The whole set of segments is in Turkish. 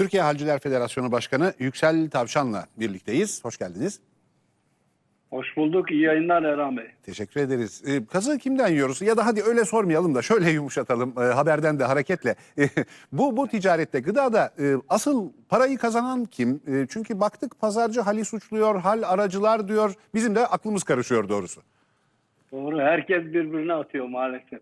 Türkiye Halciler Federasyonu Başkanı Yüksel Tavşan'la birlikteyiz. Hoş geldiniz. Hoş bulduk. İyi yayınlar Erhan Bey. Teşekkür ederiz. Ee, kazığı kimden yiyoruz? Ya da hadi öyle sormayalım da şöyle yumuşatalım e, haberden de hareketle. E, bu bu ticarette gıdada e, asıl parayı kazanan kim? E, çünkü baktık pazarcı hali suçluyor, hal aracılar diyor. Bizim de aklımız karışıyor doğrusu. Doğru. Herkes birbirine atıyor maalesef.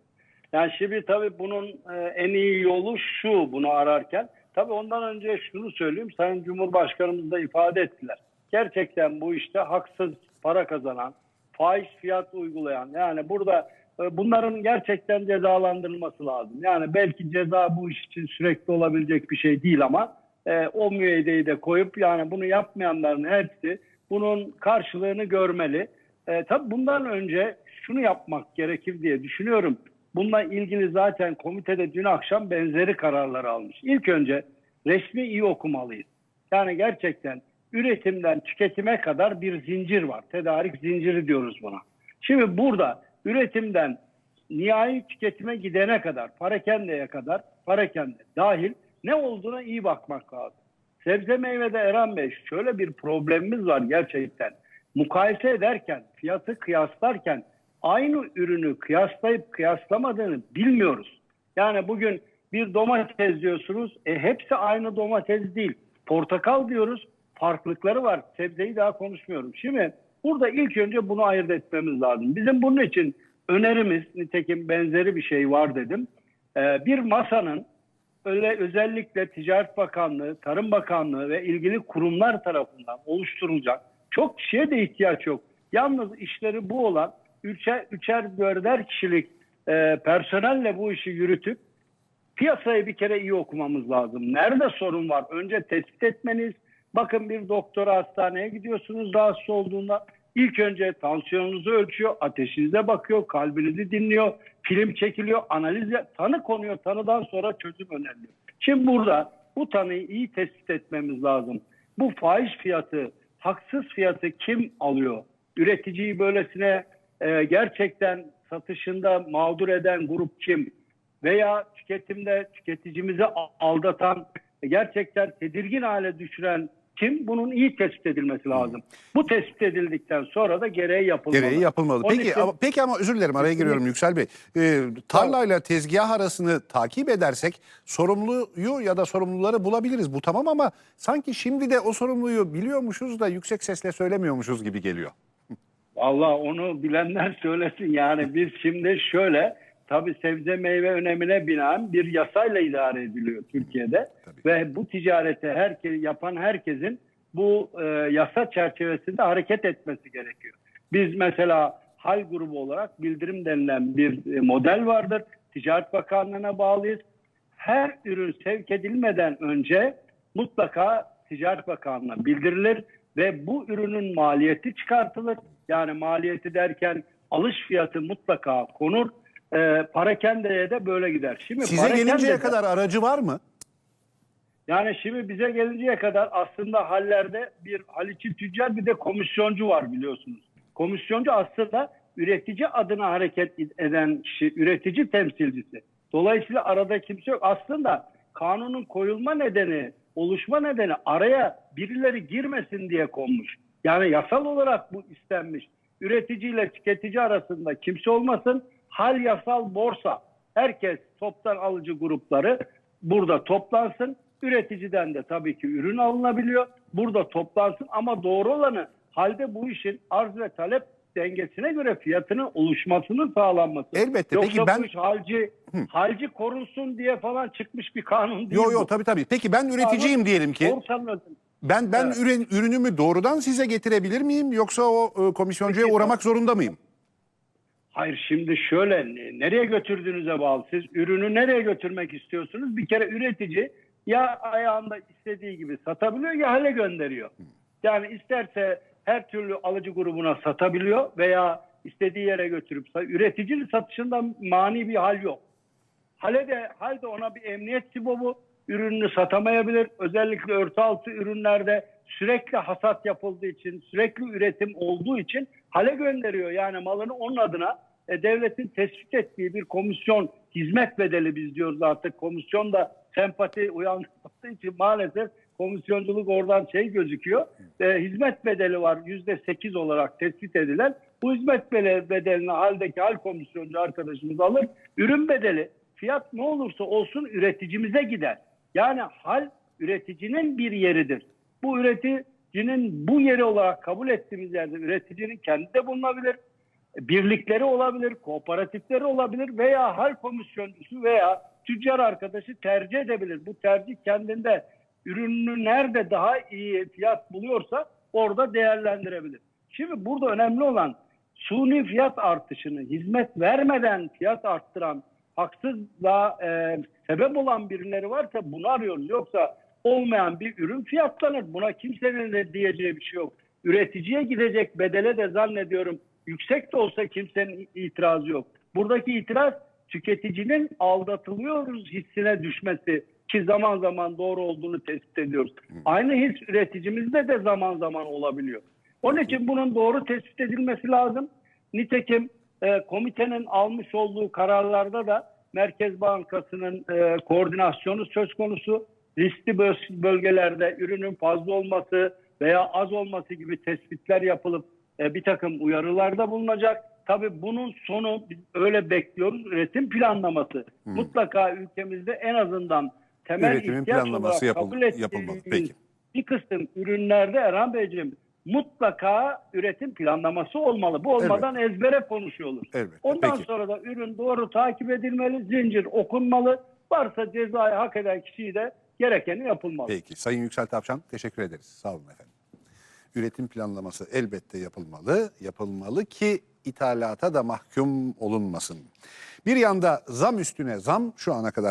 Yani şimdi tabii bunun e, en iyi yolu şu bunu ararken. Tabii ondan önce şunu söyleyeyim. Sayın Cumhurbaşkanımız da ifade ettiler. Gerçekten bu işte haksız para kazanan, faiz fiyat uygulayan yani burada e, bunların gerçekten cezalandırılması lazım. Yani belki ceza bu iş için sürekli olabilecek bir şey değil ama e, o müeyyideyi de koyup yani bunu yapmayanların hepsi bunun karşılığını görmeli. E, tabii bundan önce şunu yapmak gerekir diye düşünüyorum. Bununla ilgili zaten komitede dün akşam benzeri kararlar almış. İlk önce resmi iyi okumalıyız. Yani gerçekten üretimden tüketime kadar bir zincir var. Tedarik zinciri diyoruz buna. Şimdi burada üretimden nihai tüketime gidene kadar, parakendeye kadar, parakende dahil ne olduğuna iyi bakmak lazım. Sebze meyvede Eren Bey şöyle bir problemimiz var gerçekten. Mukayese ederken, fiyatı kıyaslarken aynı ürünü kıyaslayıp kıyaslamadığını bilmiyoruz. Yani bugün bir domates diyorsunuz, e, hepsi aynı domates değil. Portakal diyoruz, farklılıkları var. Sebzeyi daha konuşmuyorum. Şimdi burada ilk önce bunu ayırt etmemiz lazım. Bizim bunun için önerimiz, nitekim benzeri bir şey var dedim. Ee, bir masanın öyle özellikle Ticaret Bakanlığı, Tarım Bakanlığı ve ilgili kurumlar tarafından oluşturulacak çok kişiye de ihtiyaç yok. Yalnız işleri bu olan üçer, üçer dörder kişilik e, personelle bu işi yürütüp piyasayı bir kere iyi okumamız lazım. Nerede sorun var? Önce tespit etmeniz. Bakın bir doktora hastaneye gidiyorsunuz rahatsız olduğunda. ilk önce tansiyonunuzu ölçüyor, ateşinize bakıyor, kalbinizi dinliyor, film çekiliyor, analiz tanı konuyor. Tanıdan sonra çözüm öneriliyor. Şimdi burada bu tanıyı iyi tespit etmemiz lazım. Bu faiz fiyatı, haksız fiyatı kim alıyor? Üreticiyi böylesine e, gerçekten satışında mağdur eden grup kim? Veya tüketimde tüketicimizi aldatan, gerçekten tedirgin hale düşüren kim? Bunun iyi tespit edilmesi lazım. Bu tespit edildikten sonra da gereği yapılmalı. Gereği yapılmalı. Onun Peki için- ama, peki ama özür dilerim araya giriyorum Yüksel Bey. Ee, tarlayla tezgah arasını takip edersek sorumluyu ya da sorumluları bulabiliriz. Bu tamam ama sanki şimdi de o sorumluyu biliyormuşuz da yüksek sesle söylemiyormuşuz gibi geliyor. Vallahi onu bilenler söylesin. Yani biz şimdi şöyle tabii sebze meyve önemine binaen bir yasayla idare ediliyor Türkiye'de. Tabii. Ve bu ticarete herkes yapan herkesin bu e, yasa çerçevesinde hareket etmesi gerekiyor. Biz mesela hal grubu olarak bildirim denilen bir e, model vardır. Ticaret Bakanlığı'na bağlıyız. Her ürün sevk edilmeden önce mutlaka Ticaret Bakanlığı'na bildirilir ve bu ürünün maliyeti çıkartılır. Yani maliyeti derken alış fiyatı mutlaka konur. E, parakendeye de böyle gider. Şimdi Size gelinceye kadar aracı var mı? yani şimdi bize gelinceye kadar aslında hallerde bir haliçi tüccar bir de komisyoncu var biliyorsunuz. Komisyoncu aslında üretici adına hareket eden kişi, üretici temsilcisi. Dolayısıyla arada kimse yok. Aslında kanunun koyulma nedeni, oluşma nedeni araya birileri girmesin diye konmuş. Yani yasal olarak bu istenmiş. Üretici ile tüketici arasında kimse olmasın. Hal yasal borsa. Herkes toptan alıcı grupları burada toplansın. Üreticiden de tabii ki ürün alınabiliyor. Burada toplansın ama doğru olanı halde bu işin arz ve talep dengesine göre fiyatının oluşmasının sağlanması. Elbette. Yoksa Peki ben- bu iş halci, halci korunsun diye falan çıkmış bir kanun değil Yok yok tabii tabii. Peki ben üreticiyim diyelim ki. Borsanın. Ben ben Evet. ürün, ürünümü doğrudan size getirebilir miyim yoksa o e, komisyoncuya Peki, uğramak zorunda mıyım? Hayır şimdi şöyle ne- nereye götürdüğünüze bağlı. Siz ürünü nereye götürmek istiyorsunuz? Bir kere üretici ya ayağında istediği gibi satabiliyor ya hale gönderiyor. Yani isterse her türlü alıcı grubuna satabiliyor veya istediği yere götürüp üreticinin satışında mani bir hal yok. Hale de, hal de ona bir emniyet sibobu ürününü satamayabilir. Özellikle örtü altı ürünlerde sürekli hasat yapıldığı için, sürekli üretim olduğu için hale gönderiyor. Yani malını onun adına e, devletin tespit ettiği bir komisyon hizmet bedeli biz diyoruz artık. Komisyon da sempati uyan yansıttığı için maalesef komisyonculuk oradan şey gözüküyor. E, hizmet bedeli var yüzde sekiz olarak tespit edilen. Bu hizmet bedeli, bedelini haldeki hal komisyoncu arkadaşımız alır. Ürün bedeli fiyat ne olursa olsun üreticimize gider. Yani hal üreticinin bir yeridir. Bu üreticinin bu yeri olarak kabul ettiğimiz yerde üreticinin kendi de bulunabilir. Birlikleri olabilir, kooperatifleri olabilir veya hal komisyoncusu veya tüccar arkadaşı tercih edebilir. Bu tercih kendinde ürününü nerede daha iyi fiyat buluyorsa orada değerlendirebilir. Şimdi burada önemli olan suni fiyat artışını hizmet vermeden fiyat arttıran haksızlığa e, sebep olan birileri varsa bunu arıyoruz. Yoksa olmayan bir ürün fiyatlanır. Buna kimsenin de diyeceği bir şey yok. Üreticiye gidecek bedele de zannediyorum yüksek de olsa kimsenin itirazı yok. Buradaki itiraz tüketicinin aldatılıyoruz hissine düşmesi ki zaman zaman doğru olduğunu tespit ediyoruz. Aynı his üreticimizde de zaman zaman olabiliyor. Onun için bunun doğru tespit edilmesi lazım. Nitekim e, komitenin almış olduğu kararlarda da Merkez Bankası'nın e, koordinasyonu söz konusu. Riskli böl- bölgelerde ürünün fazla olması veya az olması gibi tespitler yapılıp e, bir takım uyarılarda bulunacak. Tabii bunun sonu biz öyle bekliyoruz. Üretim planlaması. Mutlaka ülkemizde en azından temel Üretimin ihtiyaç planlaması olarak yapıl- kabul yapılmalı. Peki. bir kısım ürünlerde Erhan Beyciğim mutlaka üretim planlaması olmalı. Bu olmadan ezbere konuşuyoruz. Elbette. Ondan Peki. sonra da ürün doğru takip edilmeli, zincir okunmalı. Varsa cezayı hak eden kişiyi de gerekeni yapılmalı. Peki. Sayın Yüksel Tavşan teşekkür ederiz. Sağ olun efendim. Üretim planlaması elbette yapılmalı. Yapılmalı ki ithalata da mahkum olunmasın. Bir yanda zam üstüne zam şu ana kadar